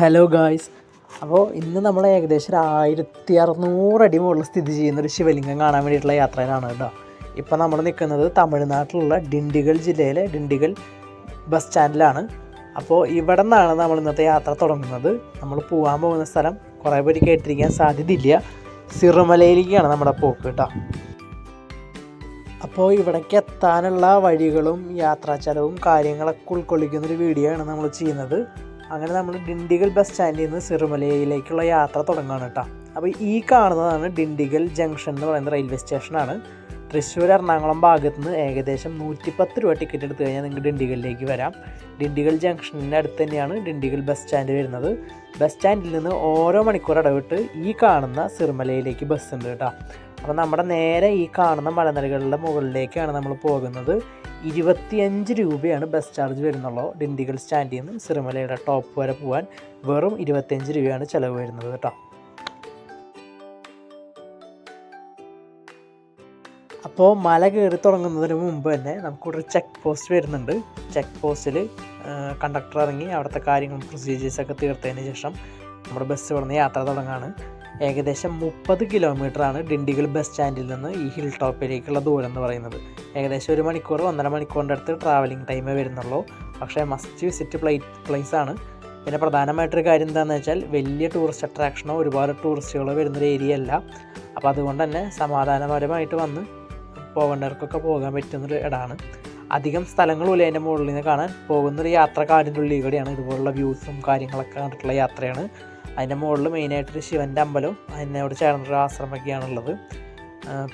Hello guys അപ്പോൾ ഇന്ന് നമ്മൾ ഏകദേശം ഒരു ആയിരത്തി അറുന്നൂറ് അടി മുകളിൽ സ്ഥിതി ചെയ്യുന്ന ഒരു ശിവലിംഗം കാണാൻ വേണ്ടിയിട്ടുള്ള യാത്രയിലാണ് കേട്ടോ. ഇപ്പോൾ നമ്മൾ നിൽക്കുന്നത് തമിഴ്നാട്ടിലുള്ള ഡിണ്ടിഗൽ ജില്ലയിലെ ഡിണ്ടിഗൽ ബസ് സ്റ്റാൻഡിലാണ്. അപ്പോൾ ഇവിടെ നിന്നാണ് നമ്മൾ ഇന്നത്തെ യാത്ര തുടങ്ങുന്നത്. നമ്മൾ പോകാൻ പോകുന്ന സ്ഥലം കുറേ പേര് കേട്ടിരിക്കാൻ സാധ്യതയില്ല. സിറുമലയിലേക്കാണ് നമ്മുടെ പോക്ക് കേട്ടോ. അപ്പോൾ ഇവിടേക്ക് എത്താനുള്ള വഴികളും യാത്രാ ചെലവും കാര്യങ്ങളൊക്കെ ഉൾക്കൊള്ളിക്കുന്ന ഒരു വീഡിയോ ആണ് നമ്മൾ ചെയ്യുന്നത്. അങ്ങനെ നമ്മൾ ഡിണ്ടിഗൽ ബസ് സ്റ്റാൻഡിൽ നിന്ന് സിറുമലയിലേക്കുള്ള യാത്ര തുടങ്ങുകയാണ് കേട്ടോ. അപ്പോൾ ഈ കാണുന്നതാണ് ഡിണ്ടിഗൽ ജംഗ്ഷൻ എന്ന് പറയുന്ന റെയിൽവേ സ്റ്റേഷനാണ്. തൃശ്ശൂർ എറണാകുളം ഭാഗത്ത് നിന്ന് ഏകദേശം നൂറ്റിപ്പത്ത് രൂപ ടിക്കറ്റ് എടുത്തു കഴിഞ്ഞാൽ നിങ്ങൾക്ക് ഡിണ്ടിഗലിലേക്ക് വരാം. ഡിണ്ടിഗൽ ജംഗ്ഷനിന്റെ അടുത്ത് തന്നെയാണ് ഡിണ്ടിഗൽ ബസ് സ്റ്റാൻഡ് വരുന്നത്. ബസ് സ്റ്റാൻഡിൽ നിന്ന് ഓരോ മണിക്കൂർ ഇടവിട്ട് ഈ കാണുന്ന സിറുമലയിലേക്ക് ബസ് ഉണ്ട് കേട്ടോ. അപ്പോൾ നമ്മുടെ നേരെ ഈ കാണുന്ന മലനിരകളുടെ മുകളിലേക്കാണ് നമ്മൾ പോകുന്നത്. ഇരുപത്തിയഞ്ച് രൂപയാണ് ബസ് ചാർജ് വരുന്നുള്ളൂ. ഡിണ്ടിഗൽ സ്റ്റാൻഡിൽ നിന്ന് സിറുമലയുടെ ടോപ്പ് വരെ പോകാൻ വെറും ഇരുപത്തിയഞ്ച് രൂപയാണ് ചിലവ് വരുന്നത് കേട്ടോ. അപ്പോൾ മല കയറി തുടങ്ങുന്നതിന് മുമ്പ് തന്നെ നമുക്കിവിടെ ചെക്ക് പോസ്റ്റ് വരുന്നുണ്ട്. ചെക്ക് പോസ്റ്റിൽ കണ്ടക്ടർ ഇറങ്ങി അവിടുത്തെ കാര്യങ്ങളും പ്രൊസീജിയേഴ്സൊക്കെ തീർത്തതിന് ശേഷം നമ്മുടെ ബസ് ഇവിടുന്ന് യാത്ര തുടങ്ങാണ്. ഏകദേശം മുപ്പത് ആണ് ഡിണ്ടിഗൽ ബസ് സ്റ്റാൻഡിൽ നിന്ന് ഈ ഹിൽ ടോപ്പിലേക്കുള്ള ദൂരം എന്ന് പറയുന്നത്. ഏകദേശം ഒരു മണിക്കൂർ ഒന്നര മണിക്കൂറിന്റെ അടുത്ത് ട്രാവലിംഗ് ടൈമേ വരുന്നുള്ളൂ. പക്ഷേ മസ്റ്റ് വിസിറ്റ് പ്ലേ പ്ലേസ് ആണ്. പിന്നെ പ്രധാനമായിട്ടൊരു കാര്യം എന്താണെന്ന് വെച്ചാൽ വലിയ ടൂറിസ്റ്റ് അട്രാക്ഷനോ ഒരുപാട് ടൂറിസ്റ്റുകളോ വരുന്നൊരു ഏരിയ അല്ല. അപ്പോൾ അതുകൊണ്ട് തന്നെ സമാധാനപരമായിട്ട് വന്ന് പോകേണ്ടവർക്കൊക്കെ പോകാൻ പറ്റുന്നൊരു ഇടമാണ് അധികം സ്ഥലങ്ങളുമില്ല അതിന്റെ മുകളിൽ നിന്ന് കാണാൻ. പോകുന്നൊരു യാത്രക്കാരന്റെ ഉള്ളിൽ കൂടിയാണ് ഇതുപോലുള്ള വ്യൂസും കാര്യങ്ങളൊക്കെ കണ്ടിട്ടുള്ള യാത്രയാണ്. അതിന്റെ മുകളിൽ മെയിനായിട്ടൊരു ശിവന്റെ അമ്പലവും അതിനോട് ചേർന്നൊരു ആശ്രമമൊക്കെയാണുള്ളത്.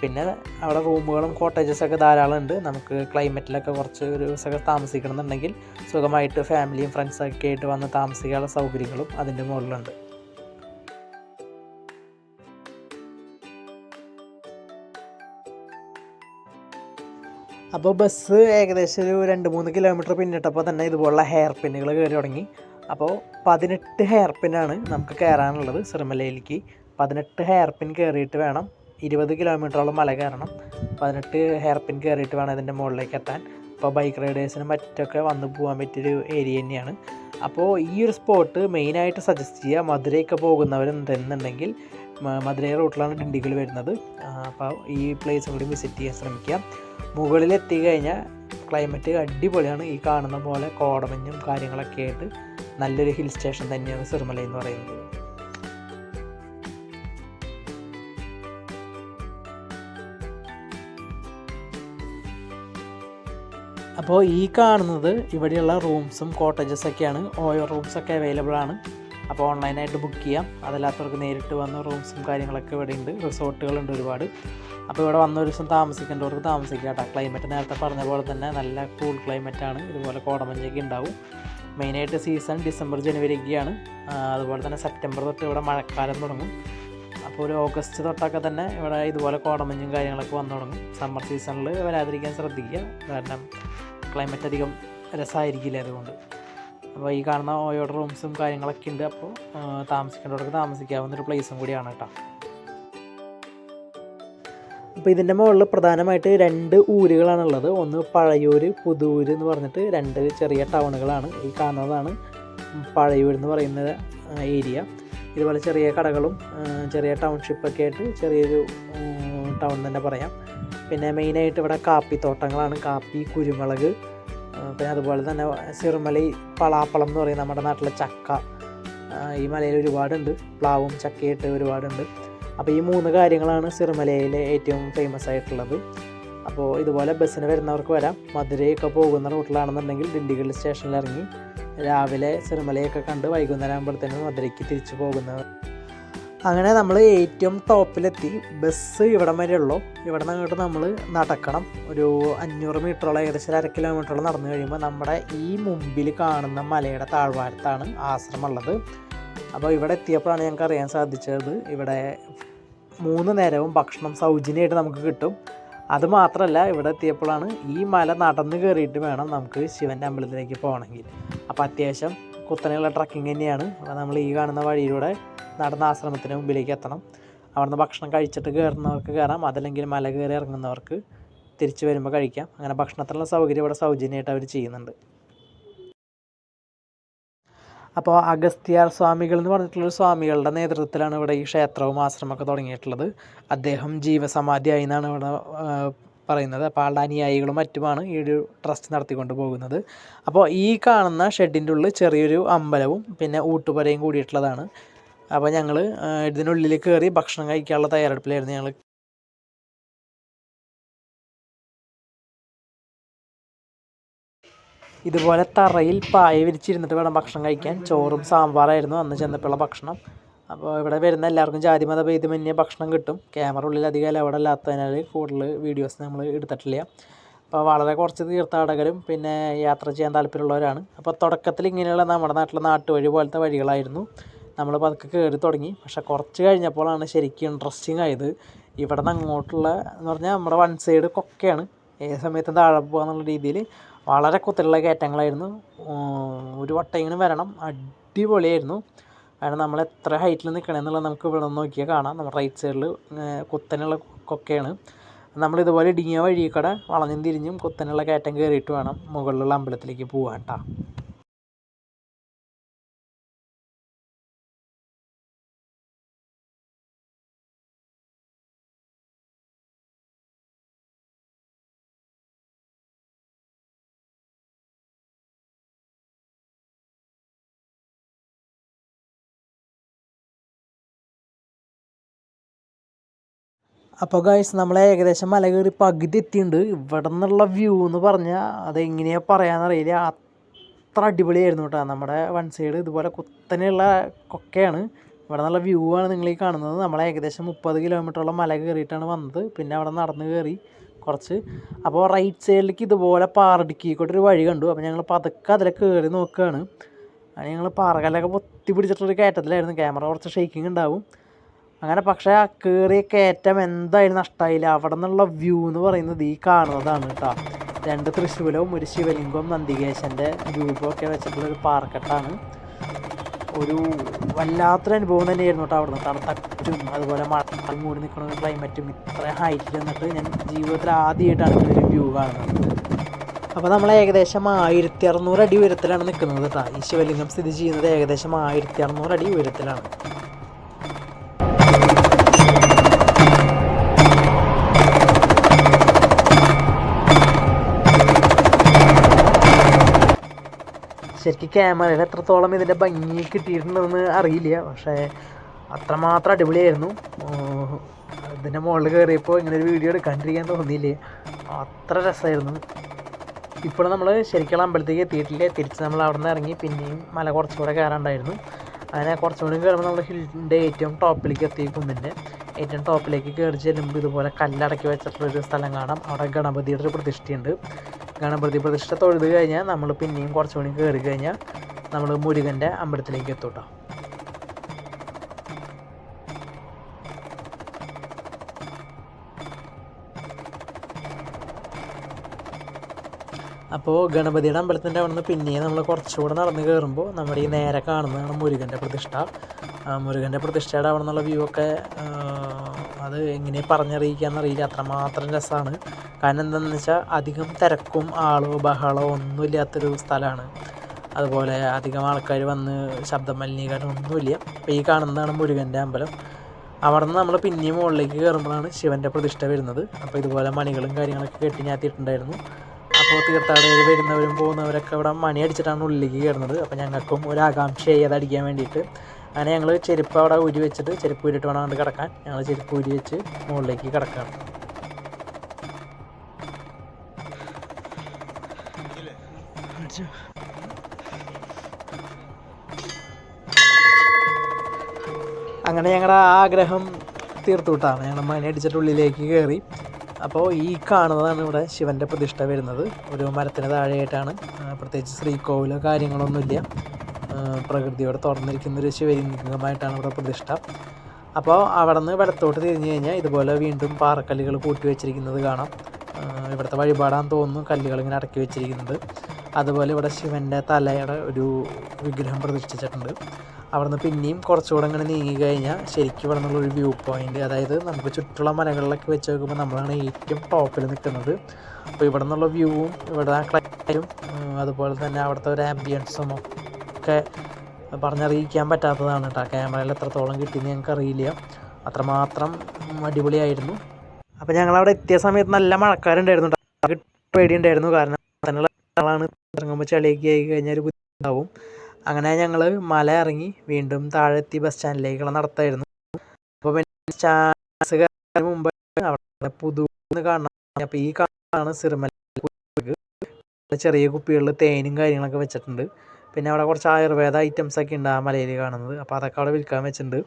പിന്നെ അവിടെ റൂമുകളും കോട്ടേജസൊക്കെ ധാരാളം ഉണ്ട്. നമുക്ക് ക്ലൈമറ്റിലൊക്കെ കുറച്ച് ഒരു ദിവസമൊക്കെ താമസിക്കണമെന്നുണ്ടെങ്കിൽ സുഖമായിട്ട് ഫാമിലിയും ഫ്രണ്ട്സൊക്കെ ആയിട്ട് വന്ന് താമസിക്കാനുള്ള സൗകര്യങ്ങളും അതിന്റെ മുകളിലുണ്ട്. അപ്പോൾ ബസ് ഏകദേശം ഒരു രണ്ട് മൂന്ന് കിലോമീറ്റർ പിന്നിട്ടപ്പോൾ തന്നെ ഇതുപോലുള്ള ഹെയർ പിന്നുകൾ കയറി തുടങ്ങി. അപ്പോൾ പതിനെട്ട് ഹെയർ പിന്നാണ് നമുക്ക് കയറാനുള്ളത് സിറിമലയിലേക്ക്. പതിനെട്ട് ഹെയർ പിൻ കയറിയിട്ട് വേണം. ഇരുപത് കിലോമീറ്ററോളം മല കയറണം. പതിനെട്ട് ഹെയർ പിൻ കയറിയിട്ട് വേണം ഇതിന്റെ മുകളിലേക്ക് എത്താൻ. അപ്പോൾ ബൈക്ക് റൈഡേഴ്സിനും മറ്റൊക്കെ വന്നു പോകാൻ പറ്റിയൊരു ഏരിയ തന്നെയാണ്. അപ്പോൾ ഈ ഒരു സ്പോട്ട് മെയിനായിട്ട് സജസ്റ്റ് ചെയ്യുക മധുരയൊക്കെ പോകുന്നവരുണ്ടെന്നുണ്ടെങ്കിൽ മധുരൈ റൂട്ടിലാണ് ഡിണ്ടിഗൽ വരുന്നത്. അപ്പോൾ ഈ പ്ലേസും കൂടി വിസിറ്റ് ചെയ്യാൻ ശ്രമിക്കുക മുകളിലെത്തി കഴിഞ്ഞാൽ ക്ലൈമറ്റ് അടിപൊളിയാണ്. ഈ കാണുന്ന പോലെ കോടമഞ്ഞും കാര്യങ്ങളൊക്കെ ആയിട്ട് നല്ലൊരു ഹിൽ സ്റ്റേഷൻ തന്നെയാണ് സിർമല എന്ന് പറയുന്നത്. അപ്പോൾ ഈ കാണുന്നത് ഇവിടെയുള്ള റൂംസും കോട്ടേജസ് ഒക്കെയാണ്. ഓയോ റൂംസൊക്കെ അവൈലബിൾ ആണ്. അപ്പോൾ ഓൺലൈനായിട്ട് ബുക്ക് ചെയ്യാം. അതല്ലാത്തവർക്ക് നേരിട്ട് വന്ന് റൂംസും കാര്യങ്ങളൊക്കെ ഇവിടെ ഉണ്ട്. റിസോർട്ടുകളുണ്ട് ഒരുപാട്. അപ്പോൾ ഇവിടെ വന്ന ഒരു ദിവസം താമസിക്കേണ്ടവർക്ക് താമസിക്കാം കേട്ടോ. ക്ലൈമറ്റ് നേരത്തെ പറഞ്ഞ പോലെ തന്നെ നല്ല കൂൾ ക്ലൈമറ്റാണ് ഇതുപോലെ കോടമഞ്ഞൊക്കെ ഉണ്ടാവും. മെയിനായിട്ട് സീസൺ ഡിസംബർ ജനുവരി ഒക്കെയാണ്. അതുപോലെ തന്നെ സെപ്റ്റംബർ തൊട്ട് ഇവിടെ മഴക്കാലം തുടങ്ങും. അപ്പോൾ ഒരു ഓഗസ്റ്റ് തൊട്ടൊക്കെ തന്നെ ഇവിടെ ഇതുപോലെ കോടമഞ്ഞും കാര്യങ്ങളൊക്കെ വന്നു തുടങ്ങും. സമ്മർ സീസണിൽ വരാതിരിക്കാൻ ശ്രദ്ധിക്കുക. കാരണം ക്ലൈമറ്റ് അധികം രസമായിരിക്കില്ല അതുകൊണ്ട്. അപ്പോൾ ഈ കാണുന്ന ഓയോ റൂംസും കാര്യങ്ങളൊക്കെ ഉണ്ട്. അപ്പോൾ താമസിക്കേണ്ടവർക്ക് താമസിക്കാവുന്ന ഒരു പ്ലേസും കൂടിയാണ് കേട്ടോ. അപ്പോൾ ഇതിന്റെ മുകളിൽ പ്രധാനമായിട്ട് രണ്ട് ഊരുകളാണുള്ളത്. ഒന്ന് പഴയൂര് പുതൂര് എന്ന് പറഞ്ഞിട്ട് രണ്ട് ചെറിയ ടൗണുകളാണ്. ഈ കാണുന്നതാണ് പഴയൂർ എന്ന് പറയുന്ന ഏരിയ. ഇതുപോലെ ചെറിയ കടകളും ചെറിയ ടൗൺഷിപ്പൊക്കെ ആയിട്ട് ചെറിയൊരു ടൗൺ തന്നെ പറയാം. പിന്നെ മെയിനായിട്ട് ഇവിടെ കാപ്പിത്തോട്ടങ്ങളാണ്. കാപ്പി കുരുമുളക് പിന്നെ അതുപോലെ തന്നെ സിറുമലൈ പളാപ്പളം എന്ന് പറയും നമ്മുടെ നാട്ടിലെ ചക്ക. ഈ മലയിൽ ഒരുപാടുണ്ട്. പ്ലാവും ചക്കയിട്ട് ഒരുപാടുണ്ട്. അപ്പോൾ ഈ മൂന്ന് കാര്യങ്ങളാണ് സിറുമലയിലെ ഏറ്റവും ഫേമസ് ആയിട്ടുള്ളത്. അപ്പോൾ ഇതുപോലെ ബസ്സിന് വരുന്നവർക്ക് വരാം. മധുരയൊക്കെ പോകുന്ന റൂട്ടിലാണെന്നുണ്ടെങ്കിൽ ഡിണ്ടിഗൽ സ്റ്റേഷനിൽ ഇറങ്ങി രാവിലെ സിറുമലയൊക്കെ കണ്ട് വൈകുന്നേരം ആകുമ്പോഴത്തേനും മധുരയ്ക്ക് തിരിച്ചു പോകുന്നവർ. അങ്ങനെ നമ്മൾ ഏറ്റവും ടോപ്പിലെത്തി. ബസ് ഇവിടം വരെ ഉള്ളൂ ഇവിടെ നിന്ന് അങ്ങോട്ട് നമ്മൾ നടക്കണം. ഒരു അഞ്ഞൂറ് മീറ്ററോളം ഏകദേശം അര കിലോമീറ്ററോളം നടന്നു കഴിയുമ്പോൾ നമ്മുടെ ഈ മുമ്പിൽ കാണുന്ന മലയുടെ താഴ്വാരത്താണ് ആശ്രമം ഉള്ളത്. അപ്പോൾ ഇവിടെ എത്തിയപ്പോഴാണ് ഞങ്ങൾക്ക് അറിയാൻ സാധിച്ചത്. ഇവിടെ മൂന്ന് നേരവും ഭക്ഷണം സൗജന്യമായിട്ട് നമുക്ക് കിട്ടും. അത് മാത്രമല്ല ഇവിടെ എത്തിയപ്പോഴാണ് ഈ മല നടന്ന് കയറിയിട്ട് വേണം നമുക്ക് ശിവന്റെ അമ്പലത്തിലേക്ക് പോകണമെങ്കിൽ. അപ്പോൾ അത്യാവശ്യം കുത്തനെയുള്ള ട്രക്കിംഗ് തന്നെയാണ്. അപ്പോൾ നമ്മൾ ഈ കാണുന്ന വഴിയിലൂടെ നടന്ന ആശ്രമത്തിന് മുമ്പിലേക്ക് എത്തണം. അവിടുന്ന് ഭക്ഷണം കഴിച്ചിട്ട് കയറുന്നവർക്ക് കയറാം. അതല്ലെങ്കിൽ മല കയറി ഇറങ്ങുന്നവർക്ക് തിരിച്ചു വരുമ്പോൾ കഴിക്കാം. അങ്ങനെ ഭക്ഷണത്തിനുള്ള സൗകര്യം ഇവിടെ സൗജന്യമായിട്ട് അവർ ചെയ്യുന്നുണ്ട്. അപ്പോൾ അഗസ്ത്യാർ സ്വാമികൾ എന്ന് പറഞ്ഞിട്ടുള്ള സ്വാമികളുടെ നേതൃത്വത്തിലാണ് ഇവിടെ ഈ ക്ഷേത്രവും ആശ്രമമൊക്കെ തുടങ്ങിയിട്ടുള്ളത്. അദ്ദേഹം ജീവസമാധിയായി എന്നാണ് ഇവിടെ പറയുന്നത്. അപ്പോൾ ആളുടെ അനുയായികളും മറ്റുമാണ് ഈ ഒരു ട്രസ്റ്റ് നടത്തിക്കൊണ്ട് പോകുന്നത്. അപ്പോൾ ഈ കാണുന്ന ഷെഡിന്റെ ഉള്ളിൽ ചെറിയൊരു അമ്പലവും പിന്നെ ഊട്ടുപുരയും കൂടിയിട്ടുള്ളതാണ്. അപ്പോൾ ഞങ്ങൾ ഇതിനുള്ളിൽ കയറി ഭക്ഷണം കഴിക്കാനുള്ള തയ്യാറെടുപ്പിലായിരുന്നു ഞങ്ങൾ ഇതുപോലെ തറയിൽ പായ വിരിച്ചിരുന്നിട്ട് വേണം ഭക്ഷണം കഴിക്കാൻ. ചോറും സാമ്പാറായിരുന്നു അന്ന് ചെന്നപ്പോഴുള്ള ഭക്ഷണം. അപ്പോൾ ഇവിടെ വരുന്ന എല്ലാവർക്കും ജാതി മത ഭേദമന്യേ ഭക്ഷണം കിട്ടും. ക്യാമറ ഉള്ളിൽ അധികം അലവിടെ ഇല്ലാത്തതിനാൽ കൂടുതൽ വീഡിയോസ് നമ്മൾ എടുത്തിട്ടില്ല. അപ്പോൾ വളരെ കുറച്ച് തീർത്ഥാടകരും പിന്നെ യാത്ര ചെയ്യാൻ താല്പര്യമുള്ളവരാണ്. അപ്പോൾ തുടക്കത്തിൽ ഇങ്ങനെയുള്ള നമ്മുടെ നാട്ടിലെ നാട്ടുവഴി പോലത്തെ വഴികളായിരുന്നു. നമ്മൾ പതുക്കെ കയറി തുടങ്ങി. പക്ഷെ കുറച്ച് കഴിഞ്ഞപ്പോഴാണ് ശരിക്കും ഇൻട്രസ്റ്റിംഗ് ആയത്. ഇവിടെ നിന്ന് അങ്ങോട്ടുള്ള എന്ന് പറഞ്ഞാൽ നമ്മുടെ വൺ സൈഡ് കൊക്കയാണ്. ഏത് സമയത്തും താഴെ പോകാന്നുള്ള രീതിയിൽ വളരെ കുത്തലുള്ള കയറ്റങ്ങളായിരുന്നു. ഒരു വട്ടമെങ്കിലും വരണം. അടിപൊളിയായിരുന്നു. കാരണം നമ്മൾ എത്ര ഹൈറ്റിൽ നിൽക്കണമെന്നുള്ളത് നമുക്ക് ഇവിടെ നിന്ന് നോക്കിയാൽ കാണാം. നമ്മുടെ റൈറ്റ് സൈഡിൽ കുത്തനുള്ള കൊക്കയാണ്. നമ്മൾ ഇതുപോലെ ഇടുങ്ങിയ വഴി കൂടെ വളഞ്ഞും തിരിഞ്ഞും കുത്തനുള്ള കയറ്റം കയറിയിട്ട് വേണം മുകളിലുള്ള അമ്പലത്തിലേക്ക് പോകാൻ കേട്ടോ അപ്പോൾ ഗൈസ് നമ്മൾ ഏകദേശം മല കയറി പകുതി എത്തിയിട്ടുണ്ട്. ഇവിടെ നിന്നുള്ള വ്യൂ എന്ന് പറഞ്ഞാൽ അതെങ്ങനെയാണ് പറയാമെന്നറിയില്ല അത്ര അടിപൊളിയായിരുന്നു കേട്ടോ നമ്മുടെ വൺ സൈഡ് ഇതുപോലെ കുത്തനെയുള്ള കൊക്കയാണ്. ഇവിടെ നിന്നുള്ള വ്യൂ ആണ് നിങ്ങൾ ഈ കാണുന്നത്. നമ്മൾ ഏകദേശം മുപ്പത് കിലോമീറ്ററോളം മല കയറിയിട്ടാണ് വന്നത്. പിന്നെ അവിടെ നടന്ന് കയറി കുറച്ച്. അപ്പോൾ റൈറ്റ് സൈഡിലേക്ക് ഇതുപോലെ പാറടുക്കിക്കോട്ടൊരു വഴി കണ്ടു. അപ്പോൾ ഞങ്ങൾ പതുക്കെ അതിലെ കയറി നോക്കുകയാണ് ഞങ്ങൾ പാറകല്ലൊക്കെ പൊത്തി പിടിച്ചിട്ടൊരു കയറ്റത്തിലായിരുന്നു. ക്യാമറ കുറച്ച് ഷേക്കിംഗ് ഉണ്ടാവും. അങ്ങനെ പക്ഷേ ആ കയറിയ കയറ്റം എന്തായാലും നഷ്ടമായില്ല അവിടെ നിന്നുള്ള വ്യൂ എന്ന് പറയുന്നത് ഈ കാണുന്നതാണ് കേട്ടോ രണ്ട് തൃശ്ശൂലവും ഒരു ശിവലിംഗവും നന്ദികേശന്റെ രൂപമൊക്കെ വെച്ചിട്ടുള്ള ഒരു ഒരു വല്ലാത്തൊരു അനുഭവം തന്നെയായിരുന്നു കേട്ടോ അവിടുന്ന്. തണുത്തറ്റും അതുപോലെ മഴ മൂടി നിൽക്കുന്ന ക്ലൈമറ്റും ഇത്ര ഹൈറ്റിൽ നിന്നിട്ട് ഞാൻ ജീവിതത്തിൽ ആദ്യമായിട്ടാണ് ഒരു വ്യൂ കാണുന്നത്. അപ്പോൾ നമ്മൾ ഏകദേശം ആയിരത്തി അറുന്നൂറ് അടി ഉയരത്തിലാണ് നിൽക്കുന്നത് കേട്ടോ ഈ ശിവലിംഗം സ്ഥിതി ചെയ്യുന്നത് ഏകദേശം ആയിരത്തി അറുന്നൂറ് അടി ഉയരത്തിലാണ്. ശരിക്കും ക്യാമറയിൽ എത്രത്തോളം ഇതിന്റെ ഭംഗി കിട്ടിയിട്ടുണ്ടെന്ന് അറിയില്ല. പക്ഷേ അത്രമാത്രം അടിപൊളിയായിരുന്നു. ഇതിന്റെ മുകളിൽ കയറിയപ്പോൾ ഇങ്ങനെ ഒരു വീഡിയോ എടുക്കാണ്ടിരിക്കാൻ തോന്നിയില്ലേ? അത്ര രസമായിരുന്നു ഇപ്പോൾ നമ്മൾ ശരിക്കുള്ള അമ്പലത്തേക്ക് എത്തിയിട്ടില്ല. തിരിച്ച് നമ്മൾ അവിടെ നിന്ന് ഇറങ്ങി പിന്നെയും മല കുറച്ചുകൂടെ കയറാണ്ടായിരുന്നു അങ്ങനെ കുറച്ചുകൂടെ കയറുമ്പോൾ നമ്മൾ ഹിലിന്റെ ഏറ്റവും ടോപ്പിലേക്ക് എത്തി കുന്നിന്റെ ഏറ്റവും ടോപ്പിലേക്ക് കയറി ചെല്ലുമ്പോൾ ഇതുപോലെ കല്ലടക്കി വെച്ചിട്ടുള്ളൊരു സ്ഥലം കാണാം. അവിടെ ഗണപതിയുടെ ഒരു പ്രതിഷ്ഠയുണ്ട്. ഗണപതി പ്രതിഷ്ഠ തൊഴുത് കഴിഞ്ഞാൽ നമ്മൾ പിന്നെയും കുറച്ചും കൂടി കയറി കഴിഞ്ഞാൽ നമ്മൾ മുരുകന്റെ അമ്പലത്തിലേക്ക് എത്തും കേട്ടോ അപ്പോൾ ഗണപതിയുടെ അമ്പലത്തിന്റെ അവിടെ നിന്ന് പിന്നെയും നമ്മൾ കുറച്ചുകൂടെ നടന്ന് കയറുമ്പോൾ നമ്മുടെ ഈ നേരെ കാണുന്നതാണ് മുരുകന്റെ പ്രതിഷ്ഠ. മുരുകന്റെ പ്രതിഷ്ഠയുടെ അവിടെ നിന്നുള്ള വ്യൂ ഒക്കെ അത് എങ്ങനെ പറഞ്ഞറിയിക്കാന്നറിയില്ല. അത്രമാത്രം രസമാണ് കാരണം എന്താണെന്ന് വെച്ചാൽ അധികം തിരക്കും ആളോ ബഹളോ ഒന്നുമില്ലാത്തൊരു സ്ഥലമാണ് അതുപോലെ അധികം ആൾക്കാർ വന്ന് ശബ്ദ മലിനീകരണം ഒന്നുമില്ല അപ്പോൾ ഈ കാണുന്നതാണ് മുരുകന്റെ അമ്പലം. അവിടെ നിന്ന് നമ്മൾ പിന്നെയും മുകളിലേക്ക് കയറുമ്പോഴാണ് ശിവന്റെ പ്രതിഷ്ഠ വരുന്നത്. അപ്പോൾ ഇതുപോലെ മണികളും കാര്യങ്ങളൊക്കെ കെട്ടി ഞാത്തിയിട്ടുണ്ടായിരുന്നു അപ്പോൾ തീർത്ഥാടകർ വരുന്നവരും പോകുന്നവരൊക്കെ ഇവിടെ മണി അടിച്ചിട്ടാണ് ഉള്ളിലേക്ക് കയറുന്നത് അപ്പോൾ ഞങ്ങൾക്കും ഒരു ആകാംക്ഷയായി അത് അടിക്കാൻ വേണ്ടിയിട്ട് അങ്ങനെ ഞങ്ങൾ ചെരുപ്പ് അവിടെ ഊരി വെച്ചിട്ട് ചെരുപ്പ് ഊരിയിട്ട് വേണം അങ്ങോട്ട് കിടക്കാൻ. ഞങ്ങൾ ചെരുപ്പ് ഊരി വെച്ച് മുകളിലേക്ക് കിടക്കുകയാണ് അങ്ങനെ ഞങ്ങളുടെ ആഗ്രഹം തീർത്തു വിട്ടാണ്. ഞങ്ങൾ മണി അടിച്ചിട്ട് ഉള്ളിലേക്ക് കയറി അപ്പോൾ ഈ കാണുന്നതാണ് ഇവിടെ ശിവന്റെ പ്രതിഷ്ഠ വരുന്നത്. ഒരു മരത്തിന് താഴെയായിട്ടാണ്. പ്രത്യേകിച്ച് ശ്രീകോവിലോ കാര്യങ്ങളൊന്നുമില്ല. പ്രകൃതിയോട് തുറന്നിരിക്കുന്ന ഒരു ശിവലിംഗമായിട്ടാണ് ഇവിടെ പ്രതിഷ്ഠ. അപ്പോൾ അവിടെ നിന്ന് വലത്തോട്ട് തിരിഞ്ഞു കഴിഞ്ഞാൽ ഇതുപോലെ വീണ്ടും പാറക്കല്ലുകൾ കൂട്ടി വെച്ചിരിക്കുന്നത് കാണാം. ഇവിടുത്തെ വഴിപാടാന്ന് തോന്നുന്നു കല്ലുകൾ ഇങ്ങനെ അടക്കി വെച്ചിരിക്കുന്നത്. അതുപോലെ ഇവിടെ ശിവന്റെ തലയുടെ ഒരു വിഗ്രഹം പ്രതിഷ്ഠിച്ചിട്ടുണ്ട്. അവിടെ നിന്ന് പിന്നെയും കുറച്ചുകൂടെ ഇങ്ങനെ നീങ്ങി കഴിഞ്ഞാൽ ശരിക്കും ഇവിടെ നിന്നുള്ള ഒരു വ്യൂ പോയിന്റ് അതായത് നമുക്ക് ചുറ്റുള്ള മലകളിലൊക്കെ വെച്ച് നോക്കുമ്പോൾ നമ്മളാണ് ഏറ്റവും ടോപ്പിൽ നിൽക്കുന്നത്. അപ്പോൾ ഇവിടെ നിന്നുള്ള വ്യൂവും ഇവിടെ ആ ക്ലൈറ്റും അതുപോലെ തന്നെ അവിടുത്തെ ഒരു ആംബിയൻസും ഒക്കെ പറഞ്ഞറിയിക്കാൻ പറ്റാത്തതാണ് കേട്ടോ ക്യാമറയിൽ എത്രത്തോളം കിട്ടിയെന്ന് ഞങ്ങൾക്ക് അറിയില്ല അത്രമാത്രം അടിപൊളിയായിരുന്നു. അപ്പോൾ ഞങ്ങളവിടെ എത്തിയ സമയത്ത് നല്ല മഴക്കാരുണ്ടായിരുന്നു കേട്ടോ പേടിയുണ്ടായിരുന്നു. കാരണം തന്നെയുള്ള ഇറങ്ങുമ്പോൾ ചളിയൊക്കെ ആയി കഴിഞ്ഞാൽ ഒരു അങ്ങനെ ഞങ്ങൾ മല ഇറങ്ങി വീണ്ടും താഴെ എത്തി ബസ് സ്റ്റാൻഡിലേക്കുള്ള നടത്തായിരുന്നു. അപ്പോൾ പിന്നെ ചാൻസ് മുമ്പ് അവിടെ പുതുന്ന് കാണണം. അപ്പോൾ ഈ കാണാണ് സിറിമല ചെറിയ കുപ്പികളിൽ തേനും കാര്യങ്ങളൊക്കെ വെച്ചിട്ടുണ്ട്. പിന്നെ അവിടെ കുറച്ച് ആയുർവേദ ഐറ്റംസ് ഒക്കെ ഉണ്ട് ആ മലയിൽ കാണുന്നത്. അപ്പോൾ അതൊക്കെ അവിടെ വിൽക്കാൻ വെച്ചിട്ടുണ്ട്.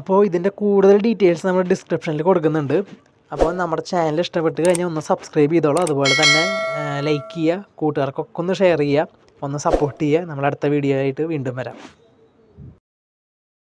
അപ്പോൾ ഇതിന്റെ കൂടുതൽ ഡീറ്റെയിൽസ് നമ്മൾ ഡിസ്ക്രിപ്ഷനിൽ കൊടുക്കുന്നുണ്ട്. അപ്പോൾ നമ്മുടെ ചാനൽ ഇഷ്ടപ്പെട്ട് കഴിഞ്ഞാൽ ഒന്ന് സബ്സ്ക്രൈബ് ചെയ്തോളൂ. അതുപോലെ തന്നെ ലൈക്ക് ചെയ്യുക. കൂട്ടുകാർക്കൊക്കെ ഒന്ന് ഷെയർ ചെയ്യുക. ഒന്ന് സപ്പോർട്ട് ചെയ്യുക. നമ്മൾ അടുത്ത വീഡിയോ ആയിട്ട് വീണ്ടും വരാം.